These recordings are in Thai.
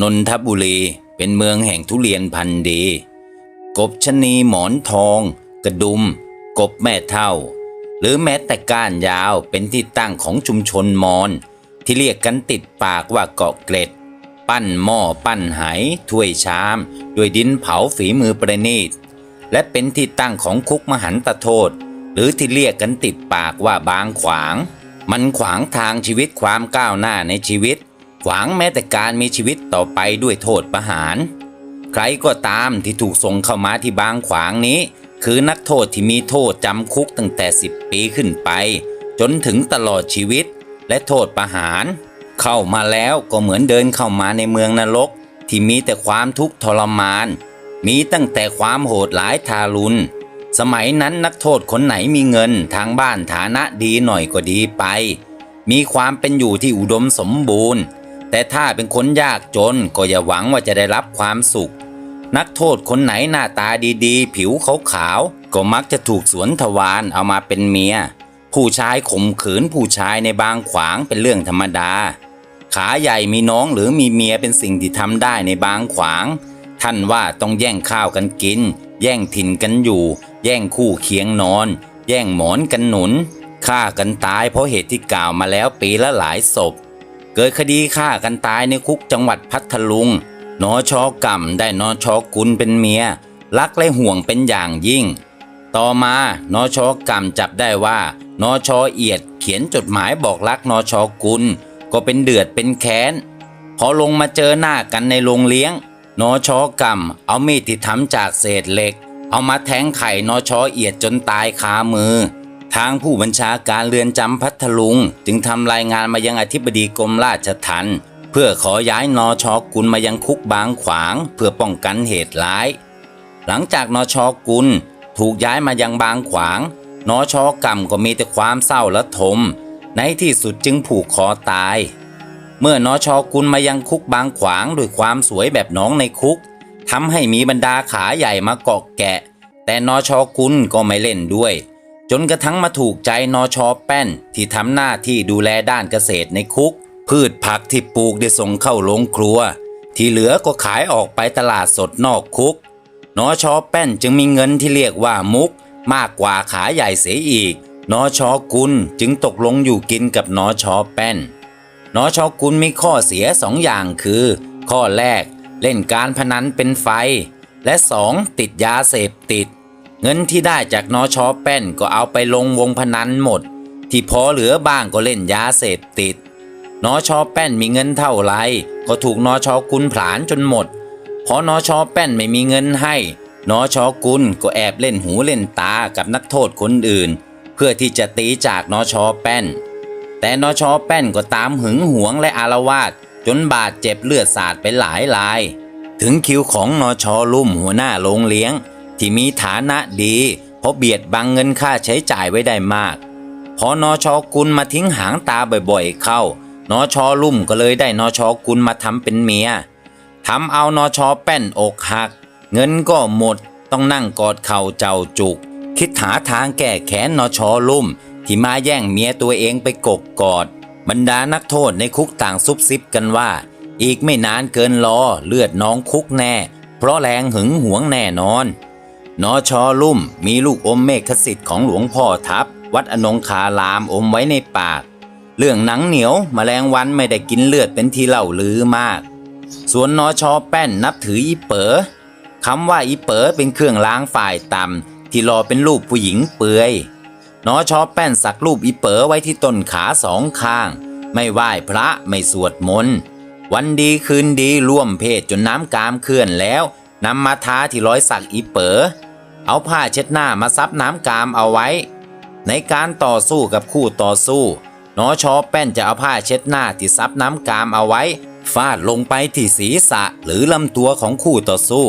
นนทบุรีเป็นเมืองแห่งทุเรียนพันธุ์ดี กบชะนีหมอนทอง กระดุม กบแม่เท่า หรือแม้แต่ก้านยาวเป็นที่ตั้งของชุมชนมอญที่เรียกกันติดปากว่าเกาะเกร็ด ปั้นหม้อปั้นไหถ้วยชามด้วยดินเผาฝีมือประณีต และเป็นที่ตั้งของคุกมหันตโทษ หรือที่เรียกกันติดปากว่าบางขวาง มันขวางทางชีวิตความก้าวหน้าในชีวิต ขวางแม้แต่การมีชีวิตต่อไปด้วยโทษประหาร ใครก็ตามที่ถูกส่งเข้ามาที่บางขวางนี้ คือนักโทษที่มีโทษจำคุกตั้งแต่ 10 ปีขึ้นไป จนถึงตลอดชีวิต และโทษประหาร เข้ามาแล้วก็เหมือนเดินเข้ามาในเมืองนรก ที่มีแต่ความทุกข์ทรมาน มีตั้งแต่ความโหดหลายทารุณสมัยนั้นนักโทษคนไหนมีเงินทางบ้านฐานะดีหน่อยก็ดีไป มีความเป็นอยู่ที่อุดมสมบูรณ์ แต่ถ้าเป็นคนยากจนก็อย่าหวังว่าจะได้รับความสุข นักโทษคนไหนหน้าตาดีๆ ผิวขาวๆก็มักจะถูกสวนทวารเอามาเป็นเมีย ผู้ชายข่มขืนผู้ชายในบางขวางเป็นเรื่องธรรมดา ขาใหญ่มีน้องหรือมีเมียเป็นสิ่งที่ทำได้ในบางขวาง ท่านว่าต้องแย่งข้าวกันกิน แย่งถิ่นกันอยู่ แย่งคู่เคียงนอน แย่งหมอนกันหนุนฆ่ากันตายเพราะเหตุที่กล่าวมาแล้วปีละหลายศพ กิดคดีฆ่ากันตายในคุกจังหวัดพัทลุงนอชอกำได้นอชอกุลเป็นเมีย รักและห่วงเป็นอย่างยิ่ง ต่อมานอชอกำจับได้ว่านอชอเอียดเขียนจดหมายบอกรักนอชอกุล ก็เป็นเดือดเป็นแค้น พอลงมาเจอหน้ากันในโรงเลี้ยงนอชอกำเอามีดที่ทำจากเศษเหล็ก เอามาแทงไข่นอชอเอียดจนตายคามือ ทางผู้บัญชาการเรือนจำพัทลุง จึงทำรายงานมายังอธิบดีกรมราชทัณฑ์เพื่อขอย้ายนอชอกุลมายังคุกบางขวาง เพื่อป้องกันเหตุร้าย หลังจากนอชอกุลถูกย้ายมายังบางขวาง นอชอกำก็มีแต่ความเศร้าและทม ในที่สุดจึงผูกคอตาย เมื่อนอชอกุลมายังคุกบางขวางด้วยความสวยแบบน้องในคุกทำให้มีบรรดาขาใหญ่มาเกาะแกะ แต่นอชอกุลก็ไม่เล่นด้วย จนกระทั่งมาถูกใจนอชอแป้น ที่ทำหน้าที่ดูแลด้านเกษตรในคุก พืชผักที่ปลูกได้ส่งเข้าโรงครัว ที่เหลือก็ขายออกไปตลาดสดนอกคุกนอชอแป้นจึงมีเงินที่เรียกว่ามุก มากกว่าขาใหญ่เสียอีกนอชอกุลจึงตกลงอยู่กินกับนอชอแป้นนอชอกุลมีข้อเสียสองอย่างคือ ข้อแรกเล่นการพนันเป็นไฟ และสองติดยาเสพติด เงินที่ได้จากนอชอแป้นก็เอาไปลงวงพนันหมด ที่พอเหลือบ้างก็เล่นยาเสพติดนอชอแป้นมีเงินเท่าไร ก็ถูกนอชอกุลผลาญจนหมดพอนอชอแป้นไม่มีเงินให้นอชอกุลก็แอบเล่นหูเล่นตากับนักโทษคนอื่น เพื่อที่จะตีจากนอชอแป้น แต่นอชอแป้นก็ตามหึงหวงและอารวาสจนบาดเจ็บเลือดสาดไปหลายราย ถึงคิวของนอชอลุ่มหัวหน้าโรงเลี้ยง ที่มีฐานะดี เพราะเบียดบังเงินค่าใช้จ่ายไว้ได้มากพอนอชอกุลมาทิ้งหางตาบ่อยๆ เข้านอชอลุ่มก็เลยได้นอชอกุลมาทำเป็นเมียทำเอานอชอแป้นอกหัก เงินก็หมดต้องนั่งกอดเข่าเจ้าจุก คิดหาทางแก้แค้นนอชอลุ่ม ที่มาแย่งเมียตัวเองไปกกกอด บรรดานักโทษในคุกต่างซุบซิบกันว่า อีกไม่นานเกินรอเลือดน้องคุกแน่ เพราะแรงหึงหวงแน่นอน นอชอลุ่มมีลูกอมเมฆสิทธิ์ของหลวงพ่อทับ วัดอนงคารามอมไว้ในปาก เรื่องหนังเหนียวมแมลงวันไม่ได้กินเลือดเป็นที่เล่าลือมาก ส่วนนอชอแป้นนับถืออีเป๋อคำว่าอีเป๋อเป็นเครื่องล้างฝ่ายต่ำที่รอเป็นรูปผู้หญิงเปลือยนอชอแป้นสักรูปอีเป๋อไว้ที่ต้นขาสองข้าง ไม่ไหว้พระไม่สวดมนต์วันดีคืนดีร่วมเพศจนน้ำกามเคลื่อนแล้ว นำมาทาที่ร้อยสักอีเป๋อเอาผ้าเช็ดหน้ามาซับน้ำกามเอาไว้ ในการต่อสู้กับคู่ต่อสู้นอชอแป้นจะเอาผ้าเช็ดหน้าที่ซับน้ำกามเอาไว้ ฟาดลงไปที่ศีรษะหรือลำตัวของคู่ต่อสู้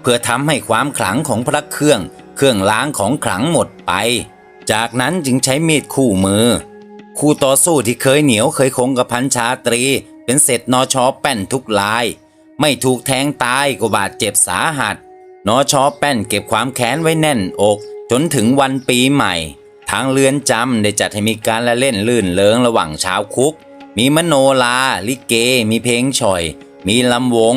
เพื่อทำให้ความขลังของพระเครื่อง เครื่องล้างของขลังหมดไป จากนั้นจึงใช้มีดคู่มือ คู่ต่อสู้ที่เคยเหนียวเคยคงกับพันชาตรี เป็นเสร็จนอชอแป้นทุกลาย ไม่ถูกแทงตายก็บาดเจ็บสาหัสนอชอแป้นเก็บความแค้นไว้แน่นอก จนถึงวันปีใหม่ ทางเรือนจำได้จัดให้มีการละเล่นลื่นเลิงระหว่างชาวคุก มีมโนลา ลิเก มีเพลงฉ่อย มีลำวง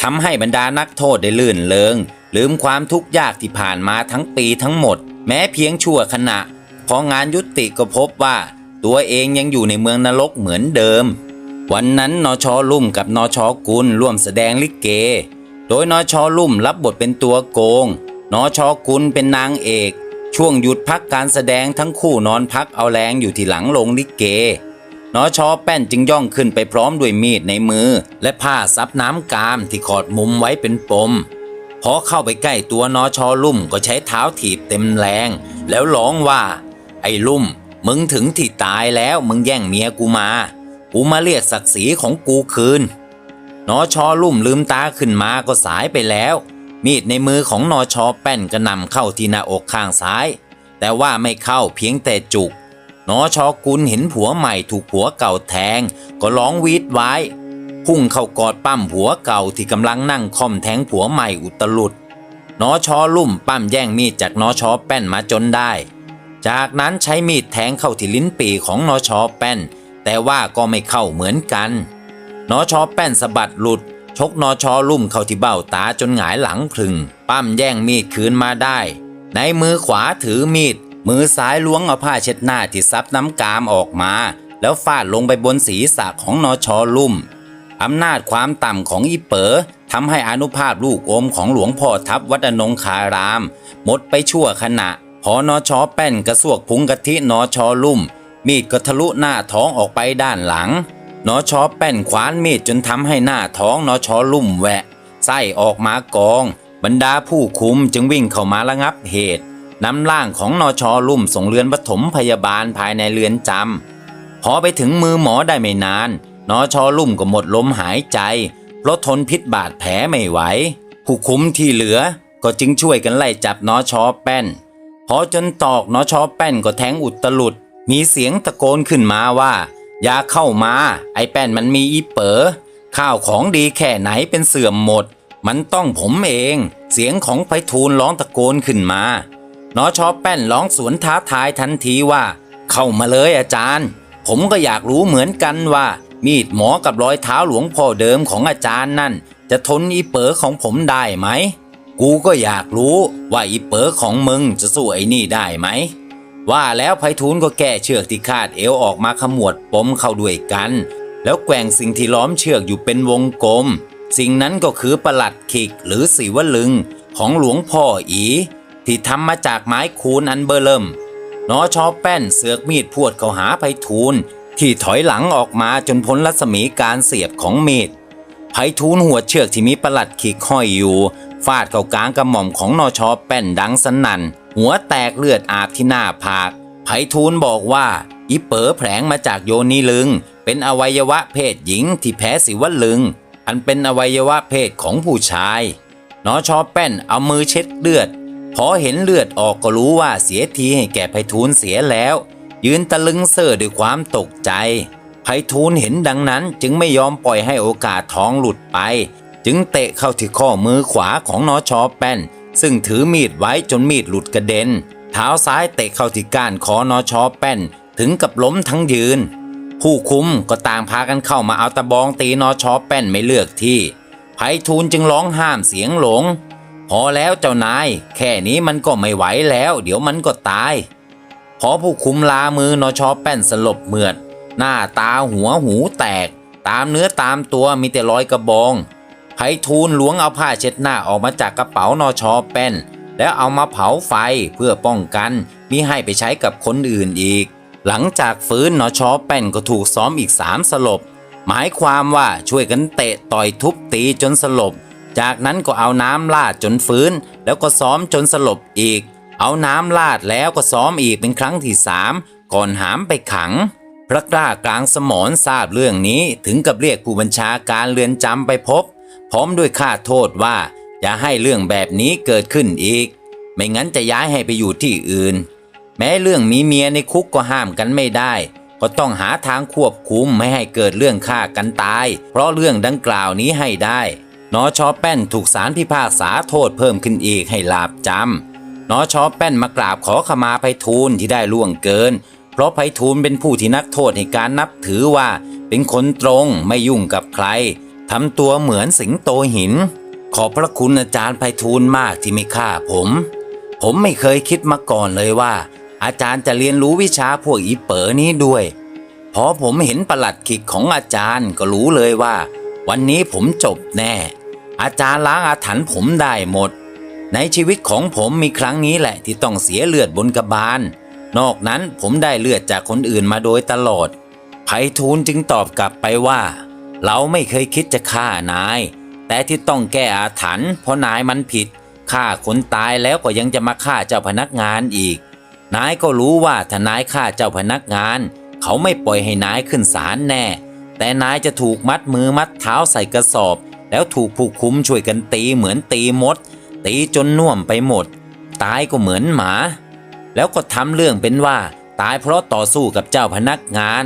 ทำให้บรรดานักโทษได้ลื่นเลงลืมความทุกข์ยากที่ผ่านมาทั้งปีทั้งหมด แม้เพียงชั่วขณะพองานยุติก็พบว่า ตัวเองยังอยู่ในเมืองนรกเหมือนเดิม วันนั้นนอชอลุ่มกับนอชอกุลร่วมแสดงลิเก โดยนอชอลุ่มรับบทเป็นตัวโกง นอชอกุลเป็นนางเอก ช่วงหยุดพักการแสดงทั้งคู่นอนพักเอาแรงอยู่ที่หลังโรงลิเกนอชอแป้นจึงย่องขึ้นไปพร้อมด้วยมีดในมือ และผ้าซับน้ำกามที่ขอดมุมไว้เป็นปมพอเข้าไปใกล้ตัวนอชอลุ่มก็ใช้เท้าถีบเต็มแรง แล้วร้องว่า ไอ้ลุ่ม มึงถึงที่ตายแล้วมึงแย่งเมียกูมา กูมาเรียกศักดิ์ศรีของกูคืนนอชอลุ่มลืมตาขึ้นมาก็สายไปแล้ว มีดในมือของนอชอแป้นกระนำเข้าที่หน้าอกข้างซ้าย แต่ว่าไม่เข้าเพียงแต่จุกนอชอกุลเห็นผัวใหม่ถูกผัวเก่าแทง ก็ร้องวีดไว้ พุ่งเข้ากอดปั้มผัวเก่าที่กำลังนั่งค่อมแทงผัวใหม่อุตลุดนอชอลุ่มปั้มแย่งมีดจากนอชอแป้นมาจนได้ จากนั้นใช้มีดแทงเข้าที่ลิ้นปีของนอชอแป้น แต่ว่าก็ไม่เข้าเหมือนกันนอชอแป้นสะบัดหลุด ชกนอชอลุ่มเข้าที่เบ้าตาจนหงายหลังพึง ปั้มแย่งมีดคืนมาได้ ในมือขวาถือมีด มือซ้ายล้วงเอาผ้าเช็ดหน้าที่ซับน้ำกามออกมา แล้วฟาดลงไปบนศีรษะของนอชอลุ่มอำนาจความต่ำของอีเป๋อทำให้อนุภาพลูกอมของหลวงพ่อทับวัดนงคาราม หมดไปชั่วขณะ พอนอชอแป้นกระซวกพุงกะทินอชอลุ่ม มีดก็ทะลุหน้าท้องออกไปด้านหลังนอชอแป้นขวานมีดจนทำให้หน้าท้องนอชอลุ่มแหวะ ไส้ออกมากอง บรรดาผู้คุมจึงวิ่งเข้ามาระงับเหตุนำร่างของนอชอลุ่มส่งเรือนปฐมพยาบาลภายในเรือนจำพอไปถึงมือหมอได้ไม่นานนอชอลุ่มก็หมดลมหายใจ เพราะทนพิษบาดแผลไม่ไหวผู้คุมที่เหลือก็จึงช่วยกันไล่จับนอชอแป้น พอจนตอกนอชอแป้นก็แทงอุตลุด มีเสียงตะโกนขึ้นมาว่า อย่าเข้ามา ไอ้แป้นมันมีอีเป๋อข้าวของดีแค่ไหนเป็นเสื่อมหมด มันต้องผมเอง เสียงของไพฑูรย์ร้องตะโกนขึ้นมานอชอแป้นร้องสวนท้าทายทันทีว่า เข้ามาเลยอาจารย์ ผมก็อยากรู้เหมือนกันว่า มีดหมอกับรอยเท้าหลวงพ่อเดิมของอาจารย์นั่น จะทนอีเป๋อของผมได้ไหม กูก็อยากรู้ว่าอีเป๋อของมึงจะสู้ไอ้นี่ได้ไหม ว่าแล้วไพฑูรย์ก็แก้เชือกที่คาดเอวออกมาขมวดปมเข้าด้วยกัน แล้วแกว่งสิ่งที่ล้อมเชือกอยู่เป็นวงกลม สิ่งนั้นก็คือประหลัดขิกหรือสีวลึงของหลวงพ่ออี ที่ทำมาจากไม้คูนอันเบอร์เริ่มนอชอแป้นเสือกมีดพวดเข้าหาไพฑูรย์ที่ถอยหลังออกมาจนพ้นรัศมีการเสียบของมีดไพฑูรย์หัวเชือกที่มีประหลัดขีกห้อยอยู่ ฟาดเข้ากลางกระหม่อมของนอชอแป้นดังสนั่น หัวแตกเลือดอาบที่หน้าผากไพฑูรย์บอกว่าอีเป๋อแผลงมาจากโยนีลึง เป็นอวัยวะเพศหญิงที่แพ้สิวลึง อันเป็นอวัยวะเพศของผู้ชายนอชอแป้นเอามือเช็ดเลือด พอเห็นเลือดออกก็รู้ว่าเสียทีให้แก่ไพฑูรย์เสียแล้ว ยืนตะลึงเซ่อด้วยความตกใจไพฑูรย์เห็นดังนั้นจึงไม่ยอมปล่อยให้โอกาสท้องหลุดไป จึงเตะเข้าที่ข้อมือขวาของนอชอแป้น ซึ่งถือมีดไว้จนมีดหลุดกระเด็น เท้าซ้ายเตะเข้าที่ก้านคอนอชอแป้น ถึงกับล้มทั้งยืน ผู้คุมก็ต่างพากันเข้ามาเอาตะบองตีนอชอแป้นไม่เลือกที่ไพฑูรย์จึงร้องห้ามเสียงหลง พอแล้วเจ้านาย แค่นี้มันก็ไม่ไหวแล้ว เดี๋ยวมันก็ตายพอผู้คุมลามือนอชอแป้นสลบเหมือด หน้าตาหัวหูแตก ตามเนื้อตามตัวมีแต่รอยกระบอง ไพฑูรย์ล้วงเอาผ้าเช็ดหน้าออกมาจากกระเป๋านอชอแป้น แล้วเอามาเผาไฟเพื่อป้องกันมิให้ไปใช้กับคนอื่นอีก หลังจากฟื้นนอชอแป้นก็ถูกซ้อมอีกสามสลบ หมายความว่าช่วยกันเตะต่อยทุบตีจนสลบ จากนั้นก็เอาน้ำลาดจนฟื้น แล้วก็ซ้อมจนสลบอีก เอาน้ำลาดแล้วก็ซ้อมอีกเป็นครั้งที่สามก่อนหามไปขังพระกล้ากลางสมรทราบเรื่องนี้ถึงกับเรียกผู้บัญชาการเรือนจำไปพบ ร้อมด้วยค่าโทษว่าอย่าให้เรื่องแบบนี้เกิดขึ้นอีก ไม่งั้นจะย้ายให้ไปอยู่ที่อื่น แม้เรื่องมีเมียในคุกก็ห้ามกันไม่ได้ก็ต้องหาทางควบคุมไม่ให้เกิดเรื่องฆ่ากันตาย เพราะเรื่องดังกล่าวนี้ให้ได้นอชอแป้นถูกศาลพิพากษาโทษเพิ่มขึ้นอีกให้ลาบจำนอชอแป้นมากราบขอขมาไพฑูรย์ที่ได้ล่วงเกิน เพราะไพฑูรย์เป็นผู้ที่นักโทษให้การนับถือว่า เป็นคนตรงไม่ยุ่งกับใคร ทำตัวเหมือนสิงโตหิน ขอบพระคุณอาจารย์ไพฑูรย์มากที่ไม่ฆ่าผม ผมไม่เคยคิดมาก่อนเลยว่า อาจารย์จะเรียนรู้วิชาพวกอีเป๋อนี้ด้วยพอผมเห็นประหลัดขิกของอาจารย์ก็รู้เลยว่า วันนี้ผมจบแน่ อาจารย์ล้างอาถรรพ์ผมได้หมด ในชีวิตของผมมีครั้งนี้แหละที่ต้องเสียเลือดบนกระบาล นอกนั้นผมได้เลือดจากคนอื่นมาโดยตลอดไพฑูรย์จึงตอบกลับไปว่า เราไม่เคยคิดจะฆ่านาย แต่ที่ต้องแก้อาถรรพ์เพราะนายมันผิดฆ่าคนตายแล้วก็ยังจะมาฆ่าเจ้าพนักงานอีก นายก็รู้ว่าถ้านายฆ่าเจ้าพนักงาน เขาไม่ปล่อยให้นายขึ้นศาลแน่ แต่นายจะถูกมัดมือมัดเท้าใส่กระสอบ แล้วถูกผู้คุมช่วยกันตีเหมือนตีมด ตีจนน่วมไปหมด ตายก็เหมือนหมา แล้วก็ทำเรื่องเป็นว่า ตายเพราะต่อสู้กับเจ้าพนักงาน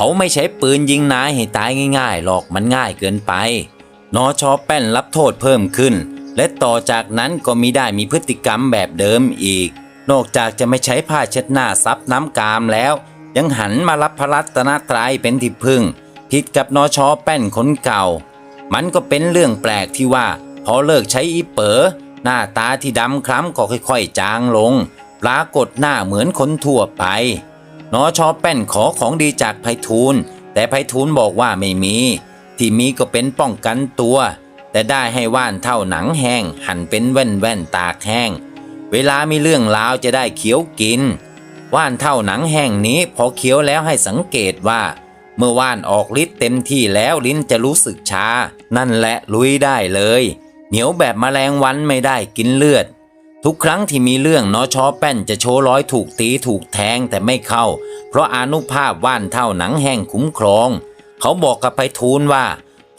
เขาไม่ใช้ปืนยิงนายให้ตายง่ายๆหรอกมันง่ายเกินไป นอชอแป้นรับโทษเพิ่มขึ้น และต่อจากนั้นก็มีได้มีพฤติกรรมแบบเดิมอีก นอกจากจะไม่ใช้ผ้าเช็ดหน้าซับน้ำกามแล้ว ยังหันมารับพระรัตนตรัยเป็นที่พึ่ง ผิดกับนอชอแป้นคนเก่า มันก็เป็นเรื่องแปลกที่ว่า พอเลิกใช้อีเป๋อหน้าตาที่ดำคล้ำก็ค่อยๆ จางลง ปรากฏหน้าเหมือนคนทั่วไป นอชอแป้นขอของดีจากไพฑูรย์แต่ไพฑูรย์บอกว่าไม่มี ที่มีก็เป็นป้องกันตัว แต่ได้ให้ว่านเท่าหนังแห้ง หั่นเป็นแว่นแว่นตากแห้ง เวลามีเรื่องราวจะได้เคี้ยวกิน ว่านเท่าหนังแห้งนี้พอเคี้ยวแล้วให้สังเกตว่า เมื่อว่านออกฤทธิ์เต็มที่แล้วลิ้นจะรู้สึกชานั่นแหละลุยได้เลย เหนียวแบบแมลงวันไม่ได้กินเลือด ทุกครั้งที่มีเรื่องนอชอแป้นจะโชว์ร้อยถูกตีถูกแทงแต่ไม่เข้า เพราะอานุภาพว่านเท่าหนังแห้งคุ้มครอง เขาบอกกับไพฑูรย์ว่า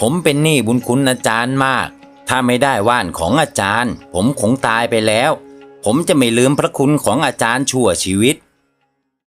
ผมเป็นหนี้บุญคุณอาจารย์มาก ถ้าไม่ได้ว่านของอาจารย์ ผมคงตายไปแล้ว ผมจะไม่ลืมพระคุณของอาจารย์ชั่วชีวิต